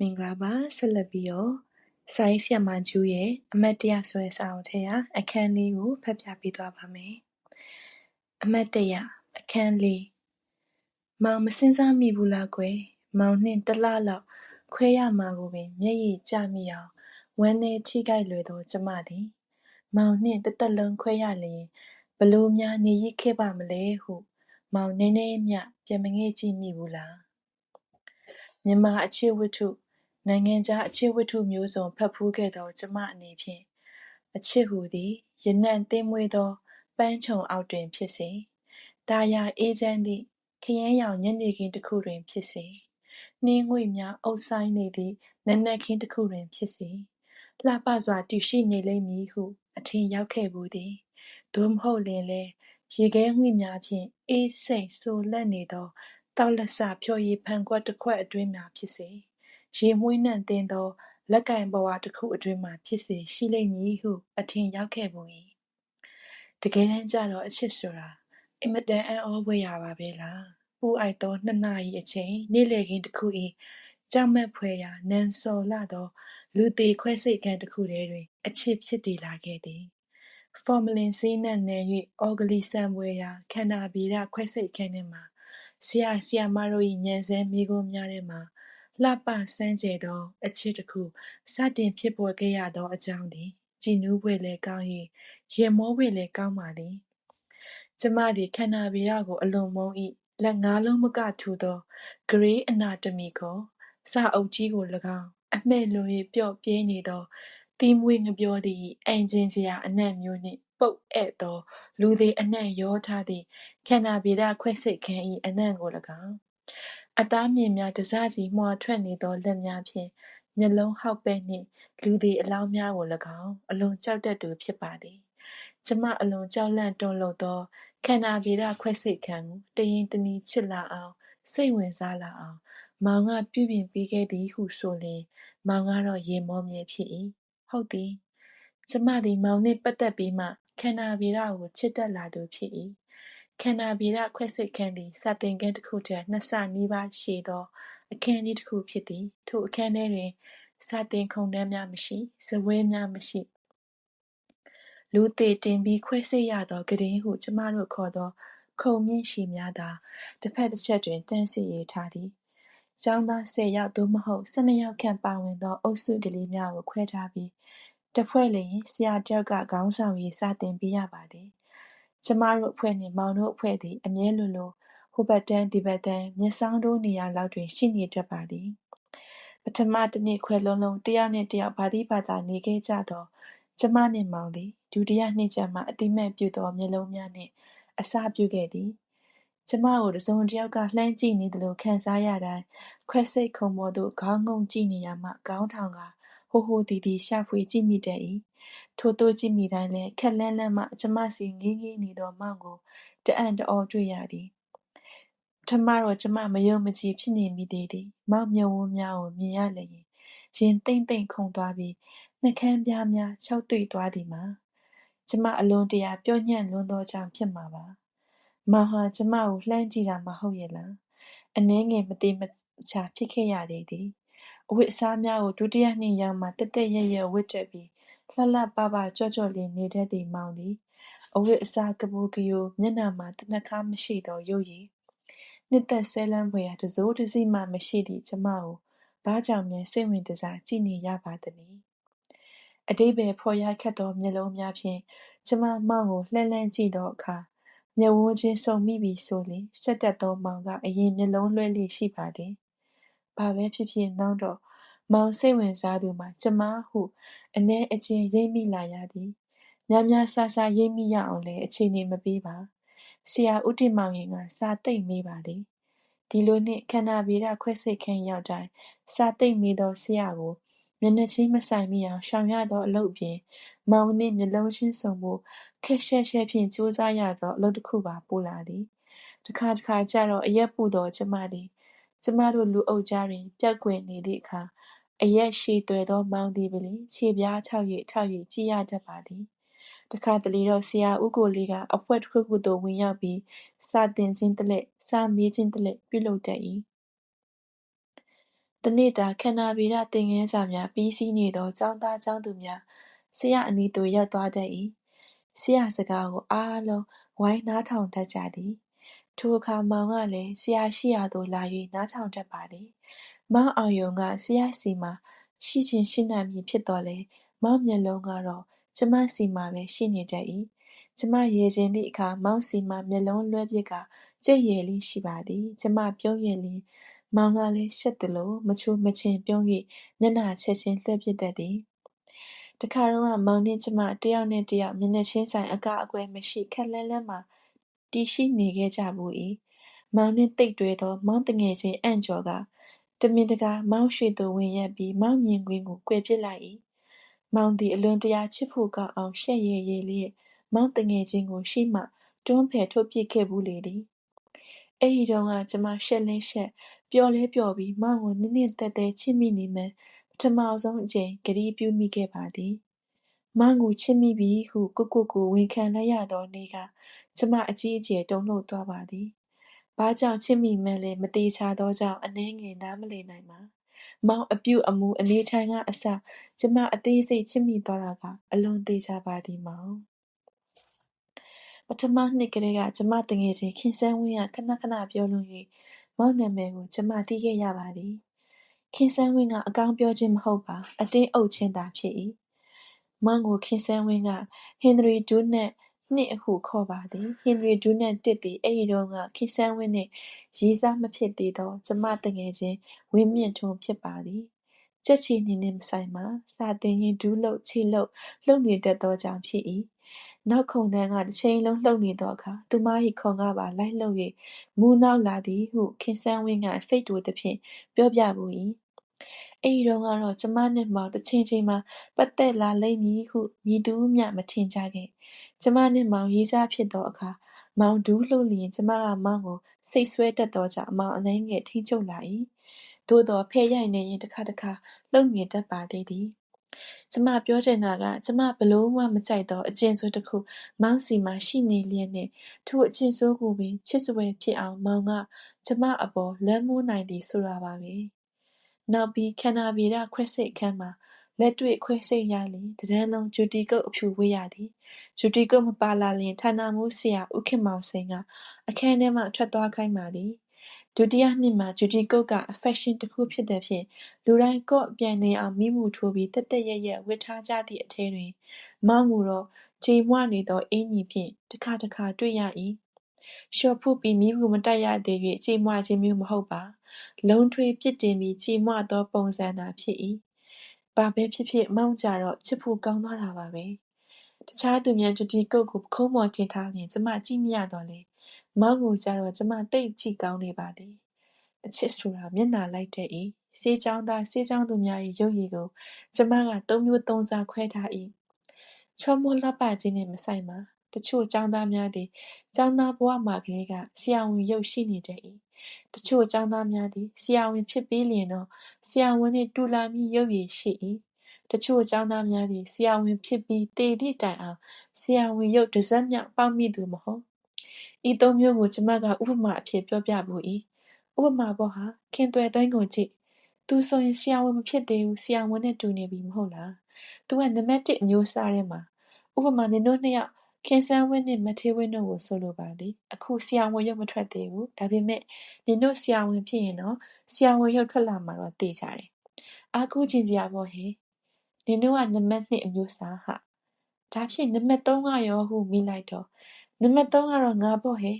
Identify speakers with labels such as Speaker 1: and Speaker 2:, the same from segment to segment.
Speaker 1: မင်္ဂလာပါဆက်လက်ပြီးတော့စာရေးဆရာမကျူးရဲ့အမတ်တရဆိုတဲ့စာအုပ်ထဲကအခန်းလေးကိုဖတ်ပြပေးသွားပါမယ်အမတ်တရအခန်းလေးမောင်မစင်စားမိဘူးလားကွယ်မောင်နှင့်တလလောက်ခွဲရမှာကိုပင်မျက်ရည်ကျမိအောင်ဝမ်းနေထိကြိုက်လွယ်သောကျမသည်မောင်နှင့်တသက်လုံးခွဲရလျင်ဘလို့များနေရခဲ့ပါမလဲဟု မောင်နည်းနည်းမျှပြန်မငဲ့ကြည့်မိဘူးလားမြမအချစ်ဝတ္ထု နိုင်ငံခြားအချစ်ဝတ္ထုမျိုးစုံ ဖတ်ဖူးခဲ့သော ကျမအနေဖြင့် အချစ်ဟူသည် ရနံ့သင်းမွှေးသော ပန်းခြုံအောက်တွင်ဖြစ်စေ၊သာယာအေးချမ်းသည့် ခရမ်းရောင်ညနေခင်းတစ်ခုတွင်ဖြစ်စေ၊နှင်းငွေ့များအုပ်ဆိုင်းနေသည့် နံနက်ခင်းတစ်ခုတွင်ဖြစ်စေ လှပစွာတည်ရှိနေလိမ့်မည်ဟု အထင်ရောက်ခဲ့ဘူးသည်။သို့မဟုတ်လျှင်လည်း ရေခဲငွေ့များဖြင့် အေးစိမ်စိုလပ်နေသော သောက်လက်စဖျော်ရည်ဖန်ခွက်တစ်ခွက်အတွင်းမှာဖြစ်စေ ရေမွှေးနှံသင်းသော လက်ကိုင်ဘဝတစ်ခုအတွင်းမှာ ဖြစ်စေ ရှိလိမ့်မည်ဟု အထင်ရောက်ခဲ့ပုံ၏တကယ်တမ်းကျတော့ အချစ်ဆိုတာ အင်မတန် အံ့ဩဖွယ်ရာပါပဲလား ပူအိုက်သော နှစ်နာရီအချိန် နေ့လည်ခင်းတစ်ခု၏ကြောက်မက်ဖွယ်ရာနန်းစော်လာသော လူသေးခွဲစိတ်ခန်းတစ်ခုထဲတွင် အချစ်ဖြစ်တည်လာခဲ့သည် ဖော်မလင်ဆေးနှံ့နေ၍အော်ဂလီဆန်ပွဲရာ ခန္ဓာဗီရခွဲစိတ်ခန်းထဲမှာ ဆရာ ဆရာမတို့၏ညံစဲမိကုံးများထဲမှာ လှပစမ်းကြယ်သောအချစ်တစ်ခု စတင်ဖြစ်ပေါ်ခဲ့ရသောအကြောင်းသည် ကြည်နူးဖွယ်လည်းကောင်း၍ရင်မောဖွယ်လည်းကောင်းပါသည် ကျမသည် ခန္ဓာဗေဒကို အလွန်မုန်း၏လက်ငါးလုံးမကထူသောဂရေးအနာတမီကိုစာအုပ်ကြီးကို၎င်း အမှဲ့လွန်၍ပျော့ပြဲနေသောတီးမွေးငပြောသည်အင်ဂျင်စရာအနံ့မျိုးနှင့် ပုတ်ဧသော လူသည်အနံ့ရောထားသည့် ခန္ဓာဗေဒခွဲစိတ်ခန်း၏အနံ့ကို၎င်း အသားမြင်များတစစီမှွာထွက်နေသောလက်များဖြင့် မျက်လုံးဟောက်ပဲ့နှင့် လူသည်အလောင်းများကို၎င်း အလွန်ကြောက်တတ်သူ ဖြစ်ပါသည် ကျမ အလွန်ကြောက်လန့်တွန်းလှုပ်သော ခန္ဓာဗေဒခွဲစိတ်ခံကို တရင်တနည်းချစ်လာအောင် စိတ်ဝင်စားလာအောင် မောင်က ပြုပြင်ပေးခဲ့သည်ဟုဆိုလျင် မောင်ကတော့ရေမောမြဲဖြစ်၏ဟုတ်သည် ကျမသည် မောင်နှင့်ပတ်သက်ပြီးမှ ခန္ဓာဗေဒကို ချစ်တတ်လာသူ ဖြစ်၏ ခန္ဓာဗေဒခွဲစိတ်ခန်းသည် စာသင်ခန်းတစ်ခုထက် နှစ်ဆနီးပါးရှည်သော အခန်းကြီးတစ်ခုဖြစ်သည် ထိုအခန်းထဲတွင် စာသင်ခုံတန်းများမရှိဇပွဲများမရှိ လူသေးတင်ပြီးခွဲစိတ်ရသောကရင်ဟု ကျမတို့ခေါ်သော ခုံမြင့်ရှည်များသာ တစ်ဖက်တစ်ချက်တွင် တန်းစီရေးထားသည်ကျောင်းသား10ယောက် သို့မဟုတ်12ယောက်ခန့်ပါဝင်သော အုပ်စုကလေးများကို ခွဲထားပြီး တစ်ဖွဲ့လျင် ဆရာတယောက်က ခေါင်းဆောင်ရေး စာသင်ပေးရပါသည် ကျမတို့အဖွဲ့နှင့် မောင်တို့အဖွဲ့သည် အမြဲလိုလို ဟိုဘက်တန်း ဒီဘက်တန်းမျက်စောင်းထိုးနေရာလောက်တွင် ရှိနေတတ်ပါသည် ပထမတစ်နှစ်ခွဲလုံးလုံးတယောက်နှင့်တယောက် ဘာတိဘာသာနေခဲ့ကြသော ကျမနှင့်မောင်သည် ဒုတိယနှစ်ကျမှအတိမတ်ပြုသော မျက်လုံးများနှင့် အစာပြုခဲ့သည် ကျမကို တစုံတယောက်က လှမ်းကြည့်နေသလို ခံစားရတိုင်း ခွဲစိတ်ခုံပေါ်သို့ ခေါင်းငုံကြည့်နေရမှ ခေါင်းထောင်ကဟိုဟိုတီတီရှာဖွေကြည့်မိတတ်၏ ထိုသို့ကြည့်မိတိုင်းလည်းခက်လန်းလန်းမှ ကျမစီငေးငေးနေသော မောင်ကို တအံ့တအောတွေ့ရသည် ပထမတော့ ကျမ မယုံမကြည်ဖြစ်နေမိသေးသည် မောင်မျက်ဝန်းများကို မြင်ရလျင် ရင်သိမ့်သိမ့်ခုန်သွားပြီး နှကန်းပြားများ ခြောက်သွေ့သွားသည်မှာ ကျမ အလွန်တရာပြောညံ့လွန်းသောကြောင့် ဖြစ်မှာပါ မောင်ဟာ ကျမကို လှမ်းကြည့်တာ မဟုတ်ရဲ့လား အနှဲငယ် မသေးမချာ ဖြစ်ခဲ့ရသေးသည် အဝတ်အစားများကို ဒုတိယနှစ်ရောက်မှတက်တက်ရရဝတ်တက်ပြီး လှလှပပကြော့ကြော့လေးနေတတ်သည့်မောင်သည် အဝတ်အစားကပူကယို မျက်နှာမှာတနခါမရှိသော ရုပ်ရည် နှစ်သက်ဆွဲလန်းဖွယ်ရာ တစိုးတစည်းမှမရှိသည့် ကျမကို ဘာကြောင့်များ စိတ်ဝင်တစား ကြည့်နေရပါသနည်းအတိဘယ်ဖော်ရခတ်သော မျက်လုံးများဖြင့် ကျမ မောင်ကို လှမ်းလှမ်းကြည့်သောအခါ မျက်ဝန်းချင်းစုံမိပြီဆိုလျှင်ဆက်တက်သောမောင်က အရင် မျက်လုံးလွှဲလေရှိပါသည်။ဘာပဲဖြစ်ဖြစ် နောက်တော့ မောင်စိတ်ဝင်စားသူမှာ ကျမ ဟုအ ਨੇ အချင်း ရိပ်မိလာရသည်။များများဆဆရိပ်မိရအောင်လည်း အခြေအနေ မပေးပါ။ဆရာ ဦးတင်မောင်ရင်က စာသိမ့်မေးပါသည်။ဒီလိုနှင့် ခန္ဓာဗေဒခွဲစိတ်ခန်းရောက်တိုင်း စာသိမ့်မေးသော ဆရာကို မျက်နှာချင်းမဆိုင်မိအောင် ရှောင်ရသော အလုပ်အပြင် မောင်နှင့် မျက်လုံးချင်းဆုံဖို့ခက်ရှက်ရှက်ဖြင့် ကြိုးစားရသော အလုပ်တစ်ခုပါ ပိုလာသည်တခါတခါကျတော့ အရက်ပူသော ကျမသည် ကျမတို့ လူအုပ်ကြားတွင်ပြက်ကွယ်နေသည့်အခါ အရက်ရှည်သွဲသော မောင်သည်ပင်ခြေပြားထောက်၍ထောက်၍ကြည်ရတတ်ပါသည် တခါတလေတော့ ဆရာဦးကိုလေးက အဖွဲတစ်ခုခုသို့ ဝင်ရောက်ပြီး စာတင်ခြင်းတလက်စာမေးခြင်းတလက်ပြုလုပ်တတ်၏တစ်နေ့တာ ခန္ဓာဗေဒသင်ခန်းစာများ ပြီးစီးနေသော ကျောင်းသားကျောင်းသူများ ဆရာအနီးသို့ ရောက်သွားတတ်၏ဆရာစကားကို အားလုံး ဝိုင်းနားထောင်တတ်ကြသည် ထိုအခါ မောင်ကလည်း ဆရာရှိရာသို့လာ၍နားထောင်တတ်ပါသည် မောင်အောင်ယုံက ဆရာစီမှာ ရှိချင်းရှိနိုင်မည်ဖြစ်တော်လဲမောင်မျက်လုံးကတော့ ကျမစီမှာပဲ ရှိနေတတ်၏ကျမရေခြင်းသည့်အခါ မောင်စီမှာ မျက်လုံးလွှဲပစ်ကကြိတ်ရည်လေးရှိပါသည် ကျမပြုံးရည်လေးမောင်ကလည်း ရှက်သလို မချိုမချင်ပြုံး၍မျက်နှာချက်ချင်း လွှဲပစ်တတ်သည်တခါတုန်းက မောင်နှင့်ကျမ တစ်ယောက်နှင့်တစ်ယောက် မျက်နှာချင်းဆိုင် အကာအကွယ်မရှိ ခပ်လှမ်းလှမ်းမှာ တည်ရှိနေခဲ့ကြဘူး၏မောင်နှင့်သိပ်တွဲသော မောင်သူငယ်ချင်း အံ့ကျော်က တမင်တကာ မောင်ရွှေသို့ဝင်ရပ်ပြီး မောင်မြင်ကွင်းကို ကွယ်ပစ်လိုက်၏မောင်သည် အလွန်တရာ ချစ်ဖို့ကောင်းအောင် ရှက်ရယ်ရယ်လျက် မောင်သူငယ်ချင်းကို ရှေ့မှ တွန်းဖယ်ထုတ်ပစ်ခဲ့ဖူးလေသည် အဲ့ဒီတုန်းက ကျမရှက်လည်းရှက် ပျော်လည်းပျော်ပြီး မောင်ကိုနစ်နစ်သက်သက်ချစ်မိနေမှန်း ပထမဆုံးအကြိမ် ကတိပြုမိခဲ့ပါသည်။မောင်ကို ချစ်မိပြီဟု ကိုယ့်ကိုယ်ကို ဝန်ခံလိုက်ရသောနေ့က ကျမအကြီးအကျယ် တုန်လှုပ်သွားပါသည်။ ဘာကြောင့် ချစ်မိမှန်းလည်း မသေချာသောကြောင့် အနည်းငယ် နားမလည်နိုင်ပါ။မောင်အပြုအမူ အနေအထိုင်ကအစ ကျမအသေးစိတ် ချစ်မိသွားတာက အလွန်သေချာပါသည်မောင် ပထမနှစ်ကတည်းက ကျမသူငယ်ချင်း ခင်စန်းဝင်းက ခဏခဏပြောလွန်း၍မောင်နာမည်ကို ကျမသိခဲ့ရပါသည်။ခင်စန်းဝင်းက အကောင်းပြောခြင်းမဟုတ်ပါ။အတင်းအုပ်ခြင်းသာ ဖြစ်၏။မောင်ကို ခင်စန်းဝင်းက ဟင်နရီဒူးနက် 2ဟုခေါ်ပါသည်။ဟင်နရီဒူးနက်1သည် အဲဒီတုန်းကခင်စန်းဝင်းနှင့်ရည်းစားမဖြစ်သေးသော ကျမသူငယ်ချင်း ဝင်းမြင့်ထွန်း ဖြစ်ပါသည်။ကြက်ခြေနီနှင့်မဆိုင်ပါ။စာသင်ရင်း ဒူးလုပ် ခြေလုပ် လုပ်နေတတ်သောကြောင့် ဖြစ်၏နောက်ခုံတန်းက တစ်ချိန်လုံးလှုပ်နေသောအခါ သူမ၏ခုံကပါ လိုက်လှုပ်၍မူးနောက်လာသည်ဟုခင်စန်းဝင်းက စိတ်တိုသဖြင့် ပြောပြဘူး၏။အဲဒီတုန်းကတော့ ကျမနှင့်မောင် တစ်ချိန်ချိန်မှာ ပတ်သက်လာလိမ့်မည်ဟု မည်သူမျှ မထင်ကြခဲ့။ ကျမနှင့်မောင် ရည်းစားဖြစ်သောအခါ မောင် ဒူးလှုပ်လျှင် ကျမက မောင်ကို စိတ်ဆွဲတတ်သောကြောင့် မောင် အနည်းငယ် ထိန်းချုပ်လာ၏။သို့သော် ဖဲရိုက်နေရင်တစ်ခါတစ်ခါ လှုပ်နေတတ်ပါသေးသည် ကျမပြောချင်တာက ကျမ ဘယ်လိုမှ မကြိုက်သော အကျင့်ဆိုးတစ်ခု မောင်ဆီမှာ ရှိနေလျက်နှင့် ထိုအကျင့်ဆိုးကိုပင် ချစ်စွယ်ဖြစ်အောင် မောင်က ကျမအပေါ် လွှမ်းမိုးနိုင်သည် ဆိုတာပါပဲ။နောက်ပြီး ခန္ဓာဗေဒခွဲစိတ်အခန်းမှာ လက်တွေ့ခွဲစိတ်ရလျှင် တစ်တန်းလုံး ဂျူတီကုတ်အဖြူဝတ်ရသည်။ဂျူတီကုတ်မပါလာလျှင် ဌာနမှူးဆရာ ဦးခင်မောင်စိန်က အခန်းထဲမှ ထွက်သွားခိုင်းပါသည် ဒုတိယနှစ်မှာ ဂျူဒီကုတ်ကဖက်ရှင်တစ်ခုဖြစ်သဖြင့် လူတိုင်း ကော့ပြန်နေအောင် မီးမှုထိုးပြီး တက်တက်ရက်ရက် ဝတ်ထားကြသည့်အထဲတွင် မောင်မူတော့ ကြေမွနေသော အင်ကြီးဖြင့် တစ်ခါတစ်ခါ တွေ့ရ၏လျှော်ဖုတ်ပြီး မီးမှုမတက်ရသေး၍ကြေမွခြင်းမျိုး မဟုတ်ပါ လုံးထွေး ပြစ်တင်ပြီး ကြေမွသောပုံစံသာ ဖြစ်၏ ဘာပဲဖြစ်ဖြစ် မောင်ကြတော့ ချစ်ဖို့ ကောင်းသွားတာပါပဲ တခြားသူများဂျူဒီကုတ်ကို ပခုံးပေါ်တင်ထားလျင် ကျမကြည့်မရတော့လေမောင်ကိုကြတော့ ကျမသိပ်ကြည့်ကောင်းနေပါသည် အချစ်ဆိုတာ မျက်နှာလိုက်တတ်၏ဆေးချောင်းသား ဆေးချောင်းသူများ၏ရုပ်ရည်ကို ကျမက သုံးမျိုးသုံးစား ခွဲထား၏ချောမောလှပခြင်းနှင့် မဆိုင်ပါတချို့ចောင်းသားများသည်ចောင်းသားဘဝမှာကလေးက ဆရာဝန်ရုပ် ရှိနေတတ်၏ တချို့ចောင်းသားများသည် ဆရာဝန်ဖြစ်ပြီးလျင်တော့ ဆရာဝန်နှင့်တူလာမည့်ရုပ်ရည်ရှိ၏တချို့ចောင်းသားများသည် ဆရာဝန်ဖြစ်ပြီးတည်သည့်တိုင်အောင် ဆရာဝန်ရုပ်တစ်စက်မြောက်ပေါက်မိသူမဟုတ် ဤသုံးမျိုးကို ကျမက ဥပမာအဖြစ် ပြောပြဘူး၏ဥပမာပေါ့ဟာ ခင်သွယ်သိန်းကိုကြည့် သူဆိုရင် ဆရာဝန်မဖြစ်သေးဘူး ဆရာဝန်နဲ့တူနေပြီ မဟုတ်လား သူက နံပါတ်1အမျိုးအစားထဲမှာ ဥပမာ နင်တို့နှစ်ယောက် ခင်ဆန်းဝင်းနဲ့မထေးဝင်းတို့ကို ဆိုလိုပါသည် အခု ဆရာဝန်ရုပ် မထွက်သေးဘူး ဒါပေမဲ့နင်တို့ ဆရာဝန်ဖြစ်ရင်တော့ ဆရာဝန်ရုပ် ထွက်လာမှာတော့သိကြတယ် အားကိုးခြင်းစရာပေါ့ဟဲ့နင်တို့က နံပါတ်2အမျိုးအစားဟာဒါဖြင့် နံပါတ်3ကရောဟုမိလိုက်တော့ နံပါတ်3ကတော့ ငါပေါ့ဟဲ့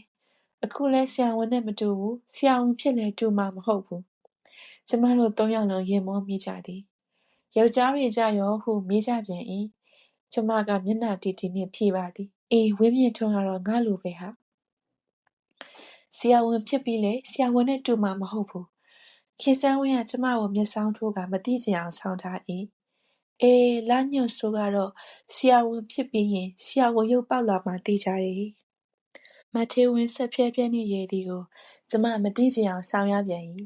Speaker 1: အခုလဲဆရာဝန်နဲ့ မတူဘူး ဆရာဝန်ဖြစ်လဲတူမှာ မဟုတ်ဘူး ကျမတို့ သုံးယောက်လုံး ရင်မောမိကြသည် ယောက်ျားတွေကြရောဟု မေးကြပြန်၏ ကျမက မျက်နှာတီတီနှင့်ဖြေပါသည် အေး ဝင်းမြင့်ထွန်းကတော့ ငါလိုပဲဟာ ဆရာဝန်ဖြစ်ပြီးလေဆရာဝန်နဲ့တူမှာ မဟုတ်ဘူး ခင်စန်းဝင်းက ကျမကို မျက်စောင်းထိုးကမသိကြအောင်ဆောင်းထား၏အေးလာညွန့်ဆိုကတော့ ဆရာဝန်ဖြစ်ပြီးရင် ဆရာဝန်ရုပ်ပေါက်လာမှသိကြတယ်မထေးဝင်းဆက်ဖြဲဖြဲနှင့်ရည်သည်ကို ကျမ မသိချင်အောင်ဆောင်ရွက်ပြန်၏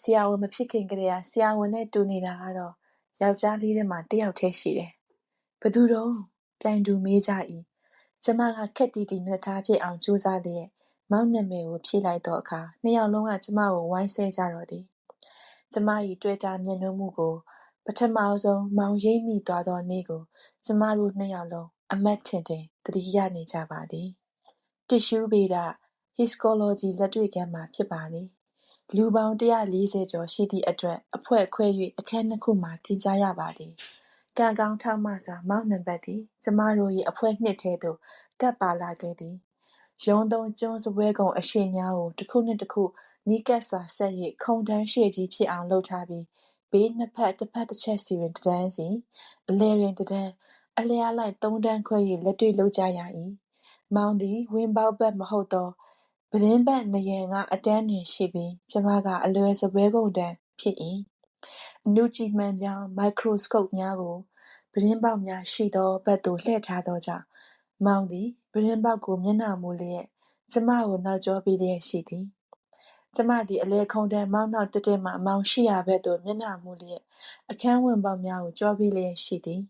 Speaker 1: ဆရာဝန်မဖြစ်ခင်ကတည်းက ဆရာဝန်နဲ့တူနေတာကတော့ ယောက်ျားလေးထဲမှာတယောက်တည်းရှိတယ် ဘသူတော့ပြိုင်တူမေးကြ၏ကျမကခက်တီတီမျက်ထားဖြစ်အောင် ကြိုးစားလျက် မောင်နာမည်ကို ဖြေလိုက်တော့အခါ နှစ်ယောက်လုံးက ကျမကို ဝိုင်းဆဲကြတော့သည် ကျမ၏တွေ့တာမြတ်နိုးမှုကို ပထမဆုံး မောင်ရိပ်မိသွားသောနေ့ကို ကျမတို့နှစ်ယောက်လုံး အမတ်ထင်ထင် သတိရနေကြပါသည်။တစ်ရှူးဗေဒ Histology လက်တွေ့ခန်းမှာ ဖြစ်ပါသည်။လူပေါင်း140ကျော်ရှိသည့်အတွက် အဖွဲ့ခွဲ၍အခန်းနှစ်ခုမှာ သင်ကြားရပါသည်။ ကံကောင်းထောက်မစွာမောင်နံပါတ်သည် ကျမတို့၏အဖွဲ့နှစ်ထဲသို့ ကပ်ပါလာခဲ့သည်။ရုံးသုံးကျွန်းစားပွဲကုန်အရွှေ့များကို တစ်ခုနှင့်တစ်ခု နီးကပ်စွာဆက်၍ခုံတန်းရွှေ့ကြီးဖြစ်အောင်လုပ်ထားပြီး ဘေးနှစ်ဖက် တစ်ဖက်တစ်ချက်စီတွင် တစ်တန်းစီ၊အလယ်တွင် တစ်တန်း၊အလျားလိုက် သုံးတန်းခွဲ၍လက်တွေ့လုပ်ကြရ၏။မောင်သည် ဝင်ပေါက်ဘက်မဟုတ်သော ပြတင်းပတ်နံရံကအတန်းတွင်ရှိပြီး ကျမက အလွယ်စားပွဲကုန်တန်းဖြစ်၏။ အနုကြည့်မှန်ပြောင်း မိုက်ခရိုစကုပ်များကို ပြတင်းပေါက်များရှိသောဘက်သို့ လှည့်ထားသောကြောင့် မောင်သည် ပြတင်းပေါက်ကို မျက်နှာမူလျက် ကျမကို နောက်ကျောပေးလျက်ရှိသည်။ကျမသည် အလယ်ခုံတန်းမောင်းနောက်တည့်တည့်မှ မောင်ရှိရာဘက်သို့ မျက်နှာမူလျက် အခန်းဝင်ပေါက်များကို ကျောပေးလျက်ရှိသည်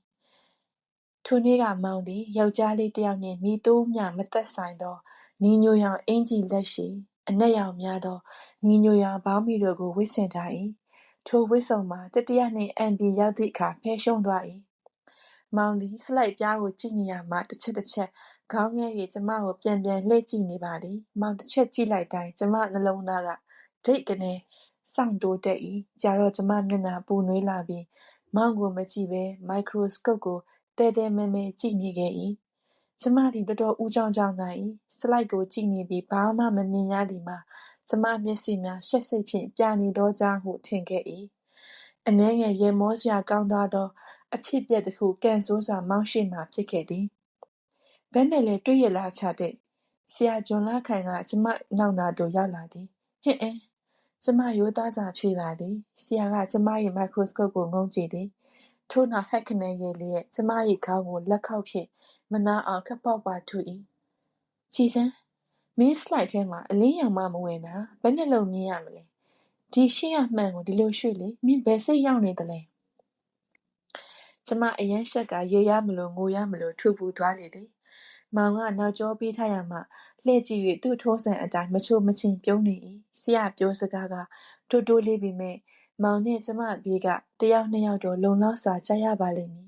Speaker 1: ။ထိုနေ့က မောင်သည် ယောက်ျားလေးတစ်ယောက်နှင့် မည်သို့မျှမသက်ဆိုင်သောနီညိုရောင်အင်္ကျီလက်ရှည်၊အနက်ရောင်များသောနီညိုရောင်ဘောင်းဘီတို့ကို ဝတ်ဆင်ထား၏။ ထိုဝတ်စုံမှာ တတိယနှင့်အံ့ပြီးရောက်သည့်အခါ ဖဲရှုံးသွား၏။မောင်သည်စလိုက်ပြားကိုကြည့်နေရာမှ တစ်ချက်တစ်ချက် ခေါင်းငယ်၍ကျမကို ပြန်ပြန်လှည့်ကြည့်နေပါသည်။မောင်တစ်ချက်ကြည့်လိုက်တိုင်း ကျမနှလုံးသားက ဒိတ်ကနေစောင့်တိုးတက်၏။ကြာတော့ ကျမမျက်နှာပူနွေးလာပြီး မောင်ကိုမကြည့်ဘဲ မိုက်ခရိုစကုပ်ကိုတဲတဲမဲမဲကြည့်နေခဲ့၏။ ကျမသည် တော်တော်ဦးကြောင်ကြောင်နိုင်၏။စလိုက်ကိုကြည့်နေပြီး ဘာမှမမြင်ရသည်မှာ ကျမမျက်စိများ ရှက်စိတ်ဖြင့် ပြာနေသောကြောင့်ဟု ထင်ခဲ့၏။အနည်းငယ်ရယ်မောစရာကောင်းသွားသော အဖြစ်အပျက်တစ်ခု ကံဆိုးစွာ မောင်းရှေ့မှာ ဖြစ်ခဲ့သည်။ဘယ်နဲ့လဲ တွေ့ရလားချတဲ့ဆရာဂျွန်လာခိုင်က ကျမနောက်နာသို့ ရောက်လာသည်။ဟင့်အင်း ကျမ ရိုးသားစွာ ဖြေပါသည်။ဆရာက ကျမ၏မိုက်ခရိုစကုပ်ကို ငုံကြည့်သည်။ထို့နောက်ဟက်ခနဲရည်လျက် ကျမ၏ခေါင်းကို လက်ခေါက်ဖြင့် မနာအောင်ခပ်ပွားပွားထု၏။ကြည်စမ်းမင်းစလိုက်ထဲမှာအလင်းရောင်မှမဝင်တာဘယ်နဲ့လုံးမြင်ရမလဲ။ဒီရှေ့ရမှန်ကိုဒီလိုရွှေ့လေမင်းဘယ်စိတ်ရောက်နေသလဲ။ကျမအရန်ရှက်ကရေရမလို့ငိုရမလို့ထူပူသွားလေသည်။မောင်ကနောက်ကျောပေးထားရမှလှည့်ကြည့်၍သူ့ထိုးဆန်အတိုင်းမချိုမချင်းပြုံးနေ၏။ဆရာပြောစကားကတိုးတိုးလေးပေမဲ့မောင်နှင့်ကျမဘေးကတစ်ယောက်နှစ်ယောက်တော့လုံလောက်စွာကြားရပါလိမ့်မည်။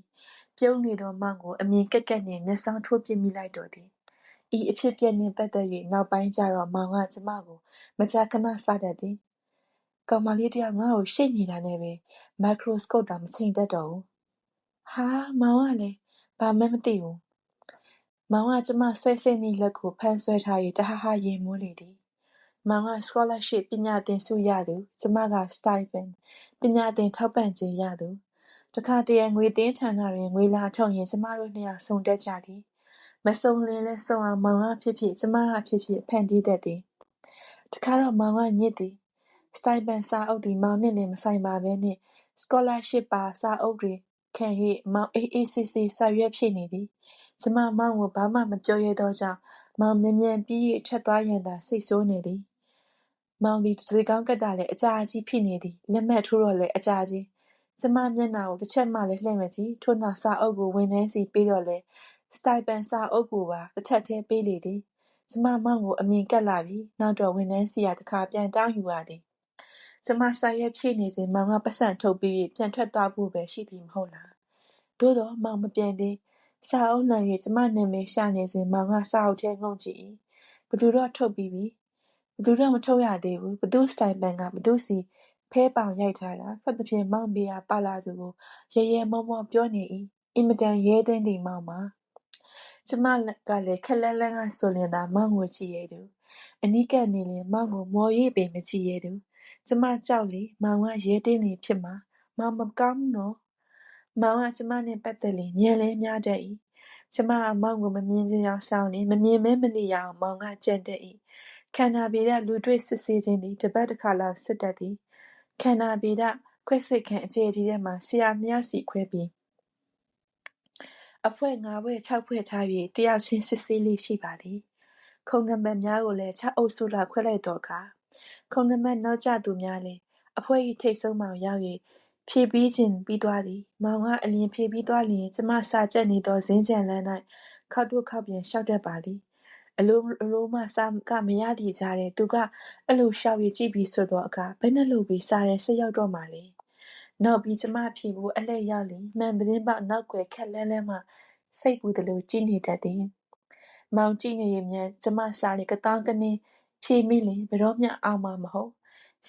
Speaker 1: ပြုံးနေသောမောင်ကို အမြင်ကပ်ကပ်နှင့် မျက်စောင်းထိုးပစ်မိလိုက်တော့သည်။ဤအဖြစ်အပျက်နှင့်ပတ်သက်၍နောက်ပိုင်းကျတော့ မောင်က ကျမကို မကြာခဏ စတတ်သည်။ကောင်မလေးတစ်ယောက် ငါ့ကို ရှိတ်နေတာနဲ့ပဲ မိုက်ခရိုစကုပ်တောင် မချိန်တတ်တော့ဘူး။ဟာ မောင်ကလည်း ဘာမှမသိဘူး။မောင်က ကျမ ဆွဲစိတ်မိလက်ကို ဖမ်းဆွဲထား၍တဟားဟား ရင်မိုးလေသည်။မောင်က scholarship ပညာသင်ဆုရသူ၊ကျမက stipend ပညာသင်ထောက်ပံ့ကြေးရသူ။ တစ်ခါတစ်ရံ ငွေသင်းဌာနတွင် ငွေလာထုတ်ရင်ကျမတို့နှစ်ယောက် စုံတက်ကြသည်။မစုံလျှင်လည်း စုံအောင် မောင်ကဖြစ်ဖြစ် ကျမကဖြစ်ဖြစ် ဖန်တီးတတ်သည်။တစ်ခါတော့ မောင်က ညစ်သည်။ stipend စာအုပ်သည် မောင်နှင့်လည်း မဆိုင်ပါဘဲနှင့် scholarship ပါ စာအုပ်တွေခံ၍မောင်အေးအေးဆေးဆေး စာရွက်ဖြည့်နေသည်။ကျမ မောင်ကို ဘာမှ မပြောရဲသောကြောင့် မောင် မြန်မြန်ပြီး၍ထွက်သွားရန်သာ စိတ်ဆိုးနေသည်။မောင်သည် တံခေါင်းကပ်ကလည်း အကြာကြီး ဖိနေသည်။လက်မှတ်ထိုးတော့လည်း အကြာကြီး။ ကျမမျက်နှာကိုတစ်ချက်မှလည်းလှည့်မကြည့်။ထို့နောက်စာအုပ်ကိုဝန်ထမ်းဆီပေးတော့လည်းစတိုင်ပန်စာအုပ်ကိုပါတစ်ထပ်တည်းပေးလေသည်။ကျမမောင်ကိုအမြင်ကပ်လာပြီ။နောက်တော့ဝန်ထမ်းဆီကတစ်ခါပြန်တောင်းယူရသည်။ကျမစာရွက်ဖြည့်နေစဉ်မောင်ကပိုက်ဆံထုတ်ပေး၍ပြန်ထွက်သွားဖို့ပဲရှိသည်မဟုတ်လား။သို့သော်မောင်မပြန်သေး။စာအုပ်လှန်၍ကျမနာမည်ရှာနေစဉ်မောင်ကစာအုပ်ထဲငုံ့ကြည့်၏။ဘယ်သူတော့ထုတ်ပြီးပြီ။ဘယ်သူတော့မထုတ်ရသေးဘူး။ဘယ်သူ့စတိုင်ပန်ကဘယ်သူ့ဆီ ဖဲပေါင်ရိုက်ထားတာ စသဖြင့် မောင်ဘေးကပါလာသူကို ရဲရဲမောမောပြောနေ၏။အင်မတန် ရဲသင့်သည့် မောင်ပါ။ကျမကလည်းခက်လှမ်းလှမ်းကဆိုလျှင်သာ မောင်ကိုကြည့်ရဲသူ။အနီးကပ်နေလျှင် မောင်ကို မော်၍ပင်မကြည့်ရဲသူ။ကျမကြောက်လေ မောင်က ရဲတင်းလေဖြစ်မှာ။မောင် မကောင်းဘူးနော်။မောင်က ကျမနှင့်ပတ်သက်လျှင် ဉာဏ်လည်းများတတ်၏။ကျမက မောင်ကို မမြင်ချင်ယောင်ဆောင်လျှင် မမြင်ဘဲမနေရအောင် မောင်က ကြံတတ်၏။ခန္ဓာဗေဒ လူတွေ့စစ်ဆေးခြင်းသည် တစ်ပတ်တစ်ခါလောက် စစ်တတ်သည်။ ခန္ဓာဗေဒခွဲစိတ်ခန်းအခြေအနေထဲမှာ ဆရာနှစ်ယောက်စီခွဲပြီး အဖွဲ့၅ဖွဲ့၆ဖွဲ့ထား၍တစ်ယောက်ချင်းစစ်ဆေးလေ့ရှိပါသည်။ခုံနံပါတ်များကိုလည်း ခြောက်အုပ်စုလောက်ခွဲလိုက်သောအခါ ခုံနံပါတ်နောက်ကျသူများလည်း အဖွဲ့၏ထိပ်ဆုံးမှာရောက်၍ဖြည့်ပြီးခြင်းပြီးသွားသည်။မောင်က အလျင်ဖြည့်ပြီးသွားလျှင် ကျမစာကျက်နေသောဇင်းကြံလမ်း၌ခေါက်တုတ်ခေါက်ပြန်လျှောက်တတ်ပါသည်။ အလိုအလိုမှစာကမရသည့်ကြားထဲ သူက အဲ့လိုရှောက်ရကြည့်ပြီးဆိုတော့အခါ ဘယ်နဲ့လို့ပြီး စားရဲဆက်ရောက်တော့မှလေနောက်ပြီး ကျမဖြီဖို့ အလှည့်ရောက်လီမှန်ပင်းပေါက် နောက်ွယ်ခက်လန်းလန်းမှ စိတ်ပူတယ်လို့ကြည်နေတတ်သည် မောင်ကြည့်နေရင်မြန်ကျမစားရကတောင်းကနေဖြေမိလင် ဘယ်တော့မှအောင်မှာမဟုတ်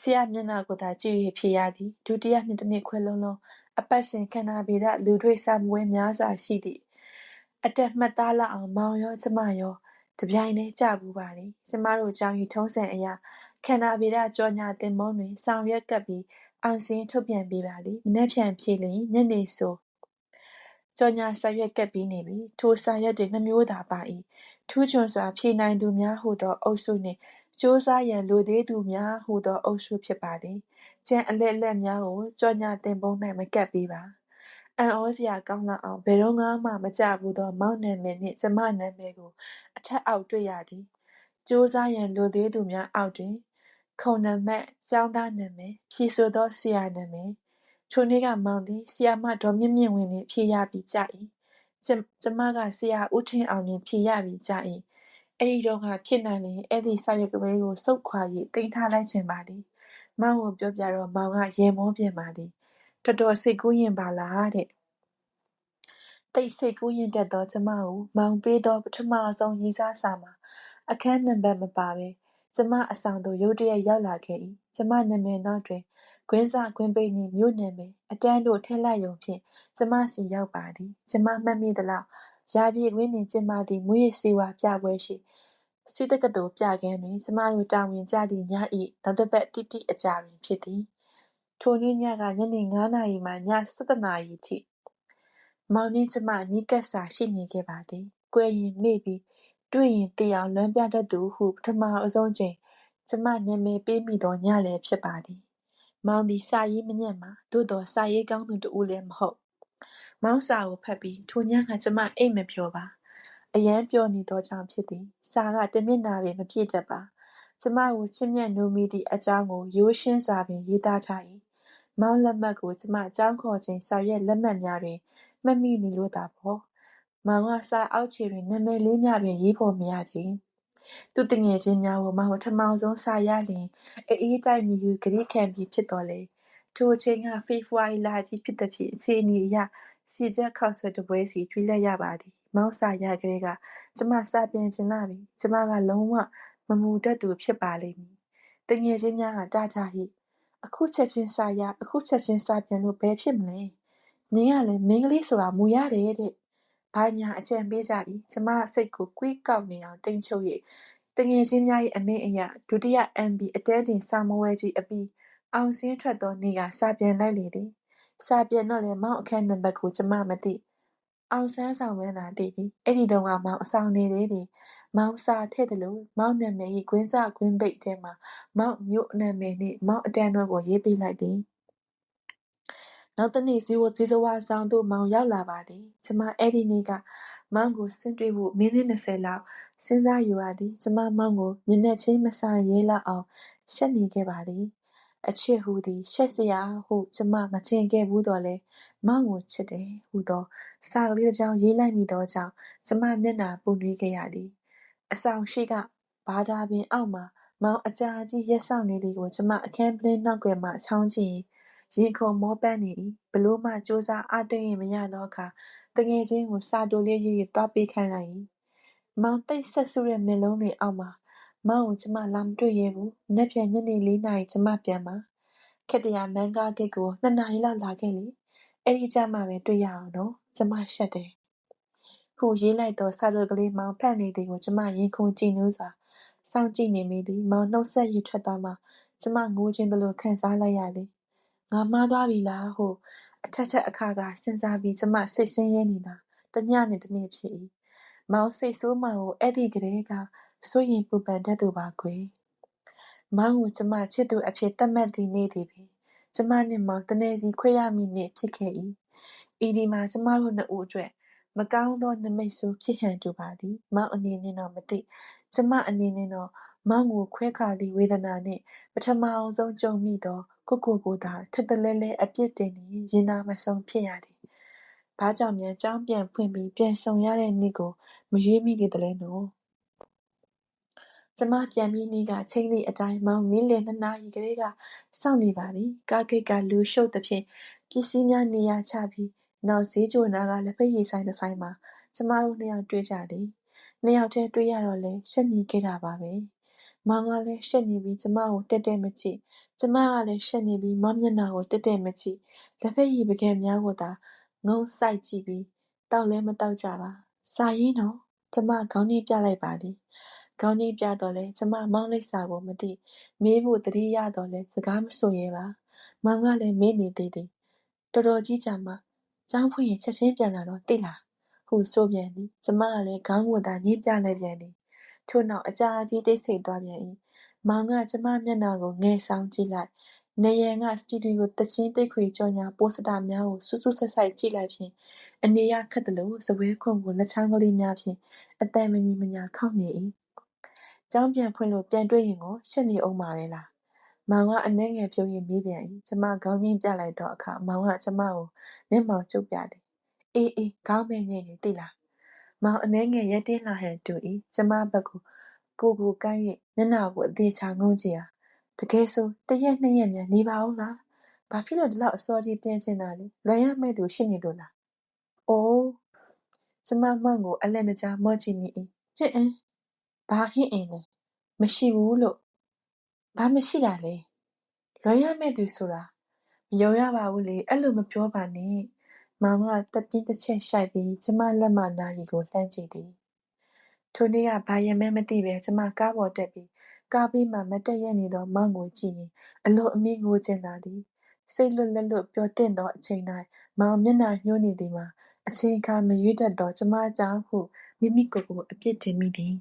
Speaker 1: ဆရာမျက်နှာကိုသာ ကြည့်ရဖြေရသည် ဒုတိယနှစ် တစ်နှစ်ခွဲလုံးလုံး အပတ်စဉ် ခန္ဓာဗေဒ လူတွေစာမွေးများစွာရှိသည့်အတက်မှတ်သားလောက်အောင် မောင်ရော ကျမရော တပြိုင်တည်းကြဘူးပါလေ ကျမတို့ကြောင်းရီထုံးစံအရာခန္ဓာဗေဒကြောညာတင်မုံတွင် ဆောင်ရွက်ကပ်ပြီး အောင်စင်းထုတ်ပြန်ပေးပါလေမနှက်ဖြန်ဖြေလျင် ညနေဆို ကြောညာစာရွက်ကပ်ပြီးနေပြီ ထိုစာရွက်တွေနှမျိုးသာပါ၏ထူးချွန်စွာ ဖြေနိုင်သူများဟုသောအုပ်စုနှင့်စ조사ရန်လိုသေးသူများဟုသောအုပ်စု ဖြစ်ပါသည် ကျန်အလက်လက်များကို ကြောညာတင်ပုံး၌မကပ်ပေးပါ အံ့ဩစရာကောင်းလောက်အောင် ဘယ်တော့မှမကြဘူးသော မောင်နာမည်နှင့် ကျမနာမည်ကို အထက်အောက်တွေ့ရသည်။ကြိုးစားရန်လိုသေးသူများအောက်တွင် ခုံနံပါတ်၊ကျောင်းသားနာမည်၊ဖြေဆိုသောဆရာနာမည် ထိုနေ့က မောင်သည် ဆရာမဒေါ်မြင့်မြင့်ဝင်းနှင့် ဖြေရပြီးကြ၏။ကျမက ဆရာဦးထင်အောင်နှင့် ဖြေရပြီးကြ၏။အဲဒီတုန်းက ဖြစ်နိုင်လျှင် အဲဒီစာရွက်ကလေးကို ဆုတ်ခွာ၍သိမ်းထားလိုက်ချင်ပါသည်။မောင်ကိုပြောပြတော့ မောင်ကရဲမောပြန်ပါသည် တော်တော်စိတ်ကူးယဉ်ပါလားတဲ့။သိပ်စိတ်ကူးယဉ်တတ်သော ကျမကို မောင်ပေးသော ပထမဆုံးရည်းစားစာမှာ အခန်းနံပါတ်မပါဘဲ ကျမအဆောင်သို့ ရုတ်တရက် ရောက်လာခဲ့၏။ကျမနာမည်နောက်တွင် ကွင်းစကွင်းပိတ်နှင့် မြို့နာမည် အတန်းတို့ ထည့်လိုက်ရုံဖြင့် ကျမဆီ ရောက်ပါသည်။ကျမမှတ်မိသလောက် ရာပြည့်ကွင်းနှင့်ကျင်းပသည့် မူးယစ်ဆေးဝါးပြပွဲရှိ ဆေးတက္ကသိုလ်ပြခန်းတွင် ကျမတို့ တာဝန်ကျသည့်ည၏နောက်တစ်ပတ်တိတိအကြာတွင် ဖြစ်သည် ထိုနေ့ညက ညနေ ၅ နာရီမှ ည ၁၁ နာရီထိ မောင်နှင့်ကျမ နီးကပ်စွာ ရှိနေခဲ့ပါသည်။ကွဲရင်မေ့ပြီး တွေ့ရင်သိအောင် လွမ်းပြတတ်သူဟု ပထမဆုံးအကြိမ် ကျမ နာမည်ပေးမိသောညလည်း ဖြစ်ပါသည်။မောင်သည် စာရေးမညံ့ပါ။သို့သော် စာရေးကောင်းသူတစ်ဦးလည်း မဟုတ်။မောင်စာကိုဖတ်ပြီး ထိုညက ကျမ အိပ်မပျော်ပါ။အရမ်းပျော်နေသောကြောင့် ဖြစ်သည်။စာက တစ်မျက်နှာပင် မပြည့်တတ်ပါ။ကျမကို ချစ်မြတ်နိုးမိသည့်အကြောင်းကို ရိုးရှင်းစွာပင် ရေးသားထား၏။ မောင်လက်မှတ်ကို ကျမ ကျောင်းခေါ်ချိန် စာရွက်လက်မှတ်များတွင် မှတ်မိနေလို့သာပေါ့။မောင်က စာအောက်ခြေတွင် နာမည်လေးမျှပင် ရေးဖော်မရချေ။သူ့သူငယ်ချင်းများကို မောင် ပထမဆုံး စာရလျှင် အအေးတိုက်မည်ဟု ကတိခံပြီးဖြစ်သော်လည်း ထိုအချိန်က ဖေဖော်ဝါရီလကြီးဖြစ်သဖြင့် အခြေအနေအရဆီချက်ခေါက်ဆွဲတစ်ပွဲစီ ကျွေးလိုက်ရပါသည်။မောင်စာရကလေးက ကျမ စာပြန်ချင်လာပြီ။ကျမက လုံးဝ မမူတတ်သူ ဖြစ်ပါလိမ့်မည်။သူငယ်ချင်းများက တားထား၏။ အခုချက်ချင်းစာရအခုချက်ချင်းစာပြန်လို့ဘယ်ဖြစ်မလဲနင်းကလည်းမိန်းကလေးဆိုတာမူရတယ်တဲ့။ဘာညာအကြံပေးကြ၏ကျမစိတ်ကိုကွေးကောက်နေအောင်တိမ်ချုပ်၍တငယ်ချင်းများ၏အမိန့်အရဒုတိယ MB အတဲတင်စာမဝဲကြီးအပြီးအောင်စင်းထွက်သောနေ့ကစာပြန်လိုက်လေသည်။စာပြန်တော့လည်းမောင်အခန်းနံပါတ်ကိုကျမမသိ။ အောင်ဆန်းဆောင်ဝင်းသာသိသည်။အဲ့ဒီတုန်းကမောင်အဆောင်နေသေးသည်။မောင်စာထည့်တယ်လို့မောင်နာမည်၏ကွင်းစကွင်းပိတ်ထဲမှာမောင်မြို့နာမည်နှင့်မောင်အတန်းတို့ကိုရေးပေးလိုက်သည်။နောက်တစ်နေ့ဇီဝဇီဇဝါဆောင်သို့မောင်ရောက်လာပါသည်။ကျမအဲ့ဒီနေ့ကမောင်ကိုဆင့်တွေ့ဖို့မိနစ်20လောက်စဉ်းစားယူရသည်။ကျမမောင်ကိုမျက်နှာချင်းမဆိုင်ရဲလောက်အောင်ရှက်နေခဲ့ပါသည်။အချစ်ဟူသည်ရှက်စရာဟုကျမမထင်ခဲ့ဘူးတော့လေ မောင်ကိုချစ်တယ်ဟူသောစာကလေးတစ်ကြောင်းရေးလိုက်မိသောကြောင့်ကျမမျက်နှာပူနွေးခဲ့ရသည်။အဆောင်ရှိကဘာသာပင်အောက်မှာမောင်အကြာကြီးရက်ဆောင်နေသည်ကိုကျမအခန်းပလင်းနောက်ွယ်မှချောင်းကြည့်ရင်ခုန်မောပန်းနေ၏ဘလို့မှကြိုးစားအားတင်းရင်မရသောအခါတငယ်ချင်းကိုစာတိုလေးရွရွသွားပေးခိုင်းလိုက်၏မောင်တိတ်ဆက်ဆုတဲ့မျက်လုံးတွေအောက်မှာမောင်ကိုကျမလာမတွေ့ရဘူး။နက်ဖြန်ညနေ၄နာရီကျမပြန်မှာ။ခက်တရာမန်းကားဂိတ်ကိုနှစ်နာရီလောက်လာခဲ့လေ။ အဲ့ဒီကျမှပဲ တွေ့ရအောင်နော်။ကျမ ရှက်တယ်။ဟု ရေးလိုက်သော စာရွက်ကလေး မောင်ဖတ်နေသည်ကို ကျမ ရင်ခုန်ကြည့်နှိုးစွာ စောင့်ကြည့်နေမိသည်။မောင် နှုတ်ဆက်ရည်ထွက်သွားမှကျမ ငိုချင်သလို ခံစားလိုက်ရသည် ငါမှားသွားပြီလားဟု အထက်ထက်အခါခါ စဉ်းစားပြီး ကျမ စိတ်ဆင်းရဲနေတာတစ်ညနဲ့တစ်နေ့ ဖြစ်၏။မောင် စိတ်ဆိုးမှကို အဲ့ဒီကလေးက စိုးရင်ပူပန်တတ်သူပါကွယ်။မောင်ကို ကျမ ချစ်သူအဖြစ် သတ်မှတ်သည့်နေ့သည်ပင် ကျမနှင့်မောင်တနေ့စီခွဲရမည့်နေ့ ဖြစ်ခဲ့၏။ဤဒီမှာ ကျမတို့နှစ်ဦးအတွက် မကောင်းသောနမိတ်ဆိုး ဖြစ်ဟန်တူပါသည်။မောင်အနေနဲ့တော့ မသိ။ကျမအနေနဲ့တော့ မောင်ကို ခွဲခါသည့် ဝေဒနာနှင့် ပထမဆုံး ကြုံမိသော ကိုယ့်ကိုယ်ကိုသာ ထပ်တလဲလဲ အပြစ်တင်လျှင် ရင်နာမဆုံးဖြစ်ရသည်။ဘာကြောင့်များ ကျောင်းပြန်ဖွင့်ပြီး ပြန်ဆုံရတဲ့နေ့ကို မရွေးမိလေသလဲနော် ကျမပြန်ပြီးနီးကချိန်သည့်အတိုင်း မောင်နီးလည် နှစ်နာရီကလေးက စောင့်နေပါသည် ကားဂိတ်က လူရှုပ်သဖြင့် ပစ္စည်းများနေရာချပြီး နောက် ဈေးချိုနာကလက်ဖက်ရည်ဆိုင်တစ်ဆိုင်မှာ ကျမတို့နှစ်ယောက် တွေ့ကြသည် နှစ်ယောက်တည်း တွေ့ရတော့လဲရှက်နေခဲ့တာပါပဲ မောင်ကလည်း ရှက်နေပြီး ကျမကိုတက်တက်မကြည့် ကျမကလည်း ရှက်နေပြီး မောင်မျက်နှာကိုတက်တက်မကြည့် လက်ဖက်ရည်ပကံများကိုသာ ငုံဆိုင်ကြည့်ပြီးတောက်လဲမတောက်ကြပါ စာရင်းတော့ကျမ ခေါင်းကြီးပြလိုက်ပါသည် ခေါင်းကြီးပြတော့လဲကျမမောင်လိပ်စာကို မသိ မေးဖို့တတိရတော့လဲစကားမဆိုရဲပါ မောင်ကလည်း မေးနေသေးသည်တော်တော်ကြီးကြာမှ ကျောင်းဖွင့်ရင် ချက်ချင်းပြန်လာတော့ သိလား ဟုဆိုပြန်သည် ကျမကလည်း ခေါင်းကိုသာ ညှိပြလိုက်ပြန်သည် ထို့နောက် အကြာကြီးတိတ်ဆိတ်သွားပြန်၏မောင်က ကျမမျက်နှာကို ငယ်ဆောင်ကြည့်လိုက်နေရန်ကစတူဒီယိုတချင်း တိတ်ခွေကြော်ညာပိုစတာများကိုစွတ်စွတ်ဆက်ဆိုင်ကြည့်လိုက်ဖြင့် အနေရခတ်တယ်လို့စပွဲခွန်ကို လက်ချောင်းကလေးများဖြင့်အတန်မညီမညာ ခောက်နေ၏ ကျောင်းပြန်ဖွင့်လို့ပြန်တွေ့ရင်ကိုရှက်နေအောင်ပါပဲလားမောင်ကအနှဲငယ်ပြုံးရင်မေးပြန်၏ကျမခေါင်းချင်းပြလိုက်တော့အခါမောင်ကကျမကိုမျက်မှောင်ကျုပ်ပြသည်အေးအေးခေါင်းမဲငိမ့်နေသိလားမောင်အနှဲငယ်ရက်တင်းလာဟန်တူ၏ကျမဘက်ကိုကိုကိုကမ်း၍မျက်နှာကိုအသေးချာငုံကြည့်ဟာတကယ်ဆိုတရက်နှစ်ရက်မြန်နေပါဦးလားဘာဖြစ်လို့ဒီလောက်အစောကြီးပြန်ချင်တာလဲလွန်ရမဲ့သူရှိနေလို့လားအိုးကျမမှန်ကိုအလက်မကြားမော့ကြည့်မိ၏ဟင့်အင်း ဘာဟင့်အင်းလဲ မရှိဘူးလို့ ဘာမရှိတာလဲ လွန်ရမဲ့သူဆိုတာ မယုံရပါဘူးလေ အဲ့လိုမပြောပါနဲ့ မောင်ကတပြင်းတစ်ချက်ရှိုက်ပြီး ကျမလက်မနာရီကို လှမ်းကြည့်သည် ထိုနေ့က ဘာရမဲမသိပဲကျမကားပေါ်တက်ပြီး ကားဘေးမှာ မတက်ရက်နေသော မောင်ကိုကြည့်ရင်အလိုအမင်း ငိုချင်လာသည် စိတ်လွတ်လက်လွတ် ပျော်သင့်သောအချိန်၌မောင်မျက်နှာညှိုးနေသည်မှာ အချိန်အခါ မရွေးတတ်သော ကျမကြောင့်ဟု မိမိကိုယ်ကို အပြစ်တင်မိသည်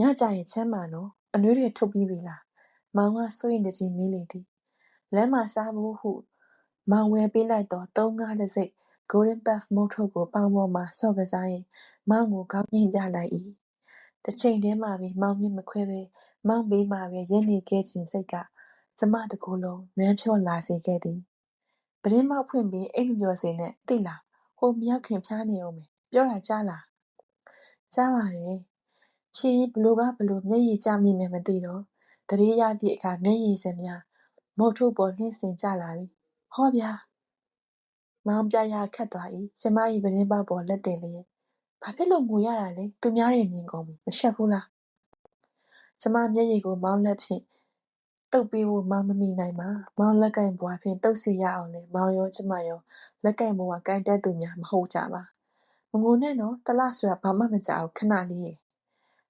Speaker 1: ညကျရင်ချမ်းပါနော်အနွေးတွေထုတ်ပြီးပြီလားမောင်ကစိုးရင်တကြီးမေးလေသည်လမ်းမှာစားဖို့ဟုမောင်ဝယ်ပေးလိုက်သောသုံးကားတစ်စိတ် Golden Puff မုန့်ထုတ်ကိုပေါင်ပေါ်မှာဆော့ကစားရင်မောင်ကိုခေါင်းညှိပြလိုက်၏တစ်ချိန်တည်းမှာပဲမောင်နှင့်မခွဲပဲမောင်ဘေးမှာပဲရက်နေခဲ့ခြင်းစိတ်ကကျမတကူလုံးနွမ်းဖြောလာစေခဲ့သည်ပရင်းမောက်ဖွင့်ပြီးအိမ်မပြောစေနဲ့သိလားဟိုမြောက်ခင်ဖျားနေအောင်မယ်ပြောတာကြားလားကြားပါတယ် ဖြင်းဘလို့ကဘလို့ မျက်ရည်ကျမိမယ်မသိတော့တရေရသည့်အခါ မျက်ရည်စင်များ မုတ်ထုတ်ပေါ်နှင်းစင်ကြလာပြီ ဟောဗျာ မောင်ပြရခတ်သွား၏ကျမ၏ပရင်းပေါက်ပေါ် လက်တင်လျက် ဘာဖြစ်လို့ငိုရတာလဲ သူများတွေမြင်ကုန်ပြီ မရှက်ဘူးလား ကျမမျက်ရည်ကို မောင်းလက်ဖြင့်တုပ်ပေးဖို့မောင်းမမိနိုင်ပါ မောင်းလက်ကင်ဘွားဖြင့်တုပ်စီရအောင်လဲမောင်းရော ကျမရော လက်ကင်ဘွားကန်တက်သူများ မဟုတ်ကြပါ မငိုနဲ့နော်တလားဆိုတာ ဘာမှမကြောက်ခဏလေးရဲ့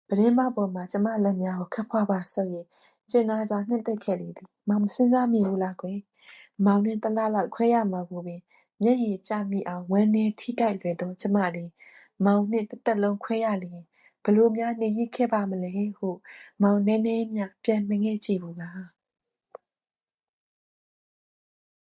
Speaker 1: ပရင်းမပေါ်မှာ ကျမလက်များကို ခပ်ဖွားပါဆုပ်ရင်ကျင်နာစွာ နှစ်သက်ခဲ့လေသည် မောင်မစဉ်းစားမိဘူးလားကွယ် မောင်နဲ့တလားလောက် ခွဲရမှာကိုပင် မျက်ရည်ကျမိအောင် ဝမ်းနေထိကြိုက်လွယ်သော ကျမလေးမောင်နှင့် တစ်သက်လုံးခွဲရလျင်ဘလို့များ နေရခဲ့ပါမလဲဟု မောင်နည်းနည်းမျှ ပြန်မငဲ့ကြည့်ဘူးလား